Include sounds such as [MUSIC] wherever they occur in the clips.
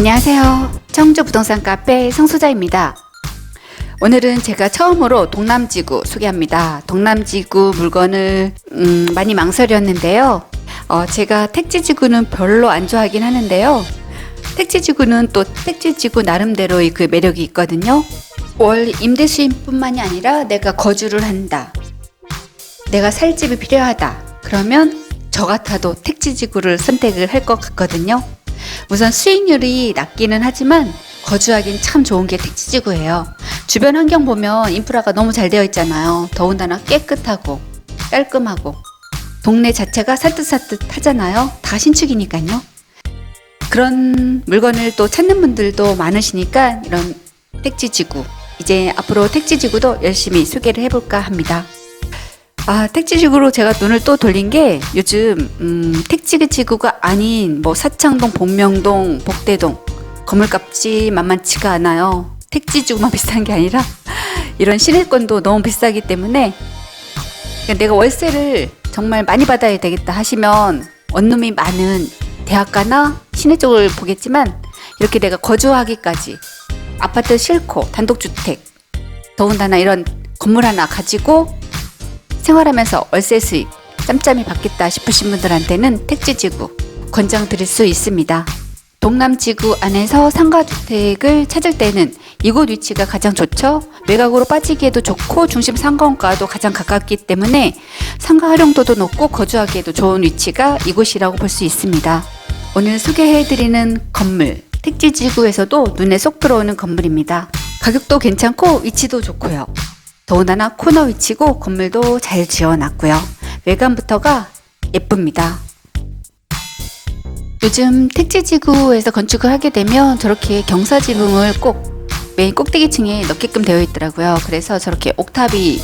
안녕하세요. 청주 부동산 카페 성소자입니다. 오늘은 제가 처음으로 동남지구 소개합니다. 동남지구 물건을 음, 많이 망설였는데요. 어, 제가 택지지구는 별로 안 좋아하긴 하는데요. 택지지구는 또 택지지구 나름대로의 그 매력이 있거든요. 월 임대 수입뿐만이 아니라 내가 거주를 한다. 내가 살 집이 필요하다. 그러면 저 같아도 택지지구를 선택을 할 것 같거든요. 우선 수익률이 낮기는 하지만 거주하기는 참 좋은 게 택지지구예요. 주변 환경 보면 인프라가 너무 잘 되어 있잖아요. 더군다나 깨끗하고 깔끔하고 동네 자체가 산뜻산뜻 하잖아요. 다 신축이니까요. 그런 물건을 또 찾는 분들도 많으시니까 이런 택지지구 이제 앞으로 택지지구도 열심히 소개를 해볼까 합니다. 아, 택지지구로 제가 눈을 또 돌린 게 요즘 음, 택지지구가 아닌 뭐 사창동, 복명동, 복대동 건물값이 만만치가 않아요. 택지지구만 [LAUGHS] 비싼 게 아니라 이런 시내권도 너무 비싸기 때문에 그러니까 내가 월세를 정말 많이 받아야 되겠다 하시면 원룸이 많은 대학가나 시내 쪽을 보겠지만 이렇게 내가 거주하기까지 아파트 싫고 단독주택 더군다나 이런 건물 하나 가지고 생활하면서 월세 수익 짬짬이 받겠다 싶으신 분들한테는 택지지구 권장 드릴 수 있습니다. 동남지구 안에서 상가주택을 찾을 때는 이곳 위치가 가장 좋죠. 외곽으로 빠지기에도 좋고 중심 상가원가도 가장 가깝기 때문에 상가 활용도도 높고 거주하기에도 좋은 위치가 이곳이라고 볼 수 있습니다. 오늘 소개해드리는 건물 택지지구에서도 눈에 쏙 들어오는 건물입니다. 가격도 괜찮고 위치도 좋고요. 더군다나 코너 위치고 건물도 잘 지어놨고요. 외관부터가 예쁩니다. 요즘 택지지구에서 건축을 하게 되면 저렇게 경사지붕을 꼭 메인 꼭대기층에 넣게끔 되어 있더라고요. 그래서 저렇게 옥탑이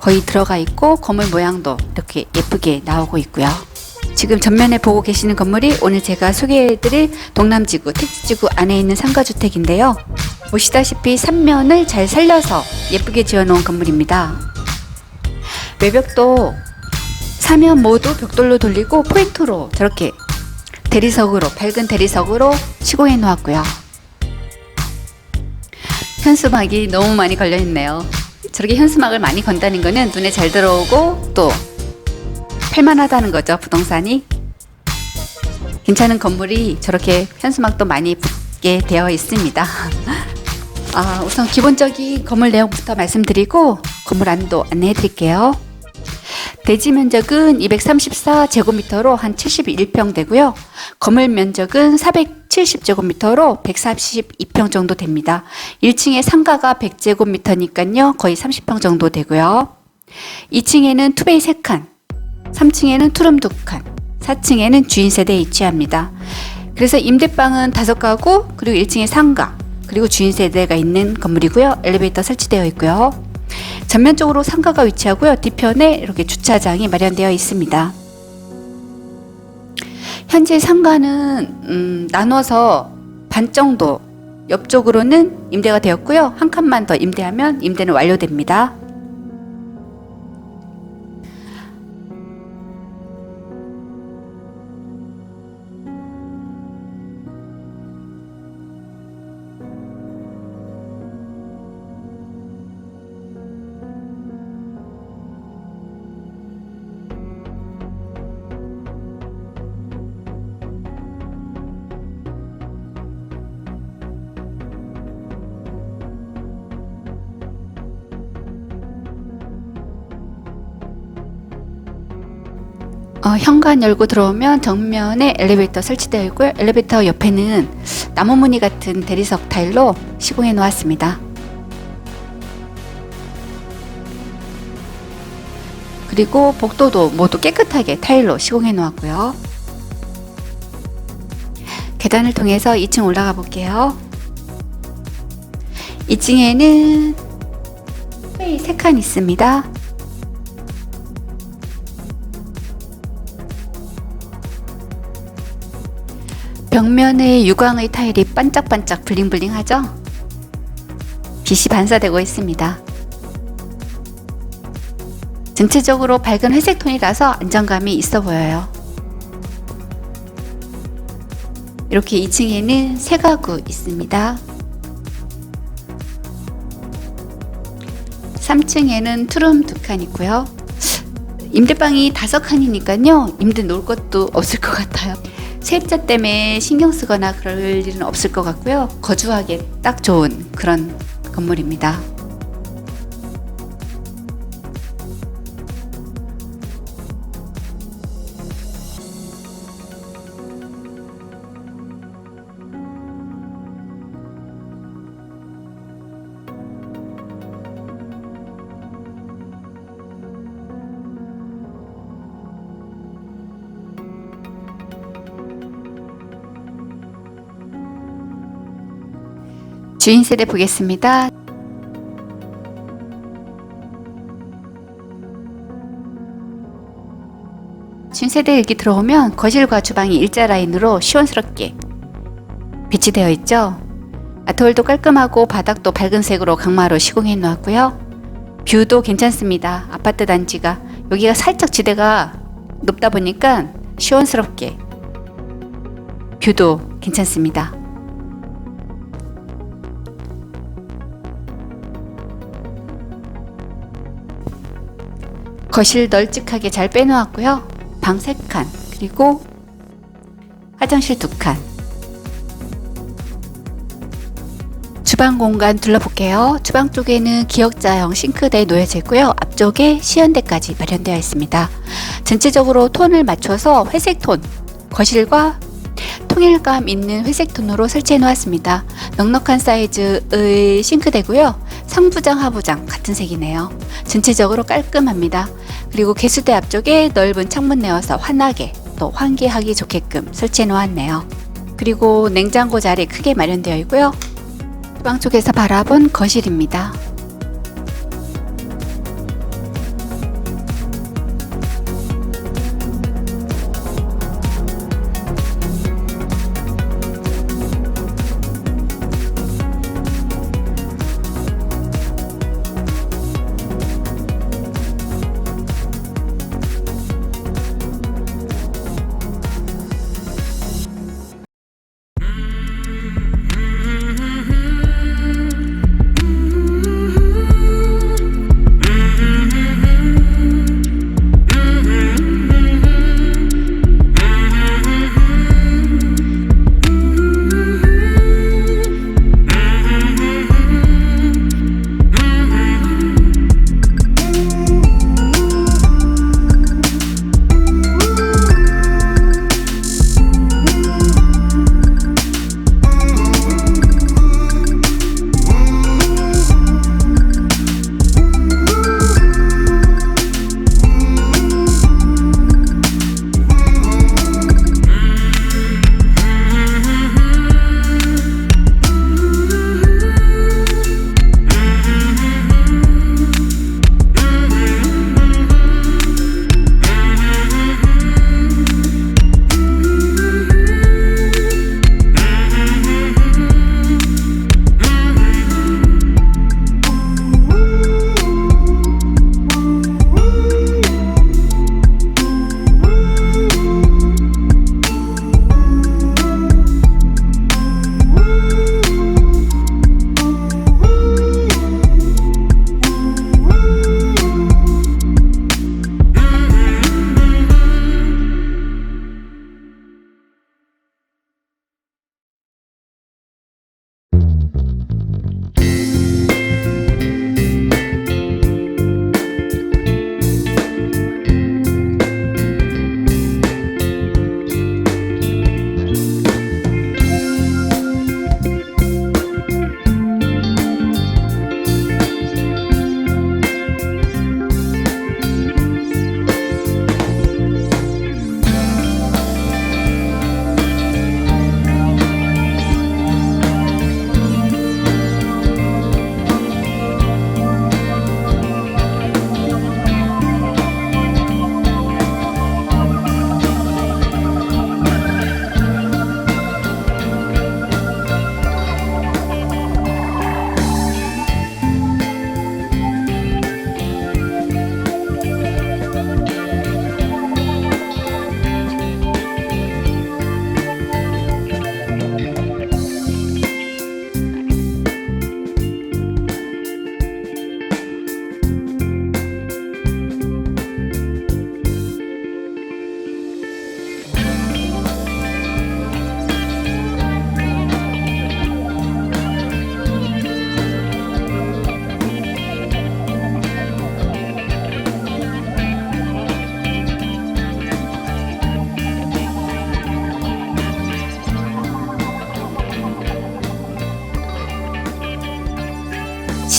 거의 들어가 있고 건물 모양도 이렇게 예쁘게 나오고 있고요. 지금 전면에 보고 계시는 건물이 오늘 제가 소개해드릴 동남지구 택지지구 안에 있는 상가주택인데요. 보시다시피 삼면을 잘 살려서 예쁘게 지어놓은 건물입니다. 외벽도 사면 모두 벽돌로 돌리고 포인트로 저렇게 대리석으로 밝은 대리석으로 시공해 놓았고요. 현수막이 너무 많이 걸려 있네요. 저렇게 현수막을 많이 건다는 거는 눈에 잘 들어오고 또 팔만하다는 거죠 부동산이 괜찮은 건물이 저렇게 현수막도 많이 붙게 되어 있습니다. [LAUGHS] 아, 우선 기본적인 건물 내용부터 말씀드리고 건물 안도 안내해 드릴게요. 대지 면적은 234제곱미터로 한 71평 되고요. 건물 면적은 470제곱미터로 142평 정도 됩니다. 1층에 상가가 100제곱미터니까요. 거의 30평 정도 되고요. 2층에는 투베이 3칸, 3층에는 투룸 2칸, 4층에는 주인 세대에 위치합니다. 그래서 임대방은 5가구, 그리고 1층에 상가, 그리고 주인 세대가 있는 건물이고요. 엘리베이터 설치되어 있고요. 전면적으로 상가가 위치하고요. 뒤편에 이렇게 주차장이 마련되어 있습니다. 현재 상가는 음, 나눠서 반 정도 옆쪽으로는 임대가 되었고요. 한 칸만 더 임대하면 임대는 완료됩니다. 어, 현관 열고 들어오면 정면에 엘리베이터 설치되어 있고요. 엘리베이터 옆에는 나무 무늬 같은 대리석 타일로 시공해 놓았습니다. 그리고 복도도 모두 깨끗하게 타일로 시공해 놓았고요. 계단을 통해서 2층 올라가 볼게요. 2층에는 3칸 있습니다. 벽면에 유광의 타일이 반짝반짝 블링블링하죠? 빛이 반사되고 있습니다. 전체적으로 밝은 회색 톤이라서 안정감이 있어 보여요. 이렇게 2층에는 세 가구 있습니다. 3층에는 투룸 두 칸 있고요. 임대방이 다섯 칸이니까요. 임대 놓을 것도 없을 것 같아요. 세입자 때문에 신경 쓰거나 그럴 일은 없을 것 같고요. 거주하기에 딱 좋은 그런 건물입니다. 주인 세대 보겠습니다. 주인 세대 여기 들어오면 거실과 주방이 일자 라인으로 시원스럽게 배치되어 있죠. 아트홀도 깔끔하고 바닥도 밝은 색으로 강마로 시공해 놓았고요. 뷰도 괜찮습니다. 아파트 단지가 여기가 살짝 지대가 높다 보니까 시원스럽게 뷰도 괜찮습니다. 거실 널찍하게 잘 빼놓았고요. 방 3칸, 그리고 화장실 2칸. 주방 공간 둘러볼게요. 주방 쪽에는 기역자형 싱크대 놓여져 있고요. 앞쪽에 시연대까지 마련되어 있습니다. 전체적으로 톤을 맞춰서 회색 톤, 거실과 통일감 있는 회색 톤으로 설치해 놓았습니다. 넉넉한 사이즈의 싱크대고요. 상부장, 하부장 같은 색이네요. 전체적으로 깔끔합니다. 그리고 개수대 앞쪽에 넓은 창문 내어서 환하게 또 환기하기 좋게끔 설치해 놓았네요. 그리고 냉장고 자리 크게 마련되어 있고요. 주방 쪽에서 바라본 거실입니다.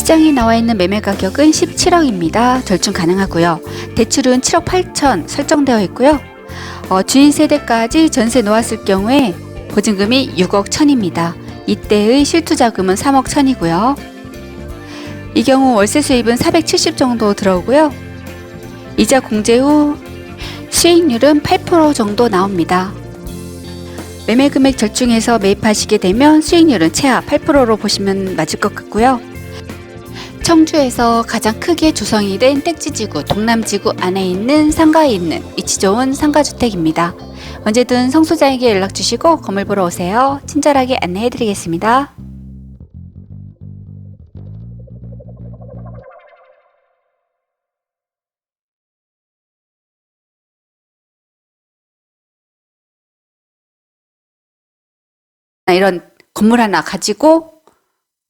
시장에 나와 있는 매매 가격은 17억입니다. 절충 가능하고요. 대출은 7억 8천 설정되어 있고요. 어, 주인 세대까지 전세 놓았을 경우에 보증금이 6억 1천입니다. 이때의 실투자금은 3억 1천이고요. 이 경우 월세 수입은 470 정도 들어오고요. 이자 공제 후 수익률은 8% 정도 나옵니다. 매매 금액 절충해서 매입하시게 되면 수익률은 최하 8%로 보시면 맞을 것 같고요. 청주에서 가장 크게 조성이 된 택지지구 동남지구 안에 있는 상가에 있는 위치 좋은 상가주택입니다. 언제든 성소자에게 연락 주시고 건물 보러 오세요. 친절하게 안내해 드리겠습니다. 이런 건물 하나 가지고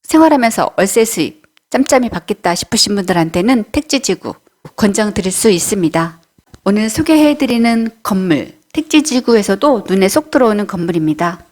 생활하면서 월세 수입 짬짬이 받겠다 싶으신 분들한테는 택지지구 권장드릴 수 있습니다. 오늘 소개해드리는 건물 택지지구에서도 눈에 쏙 들어오는 건물입니다.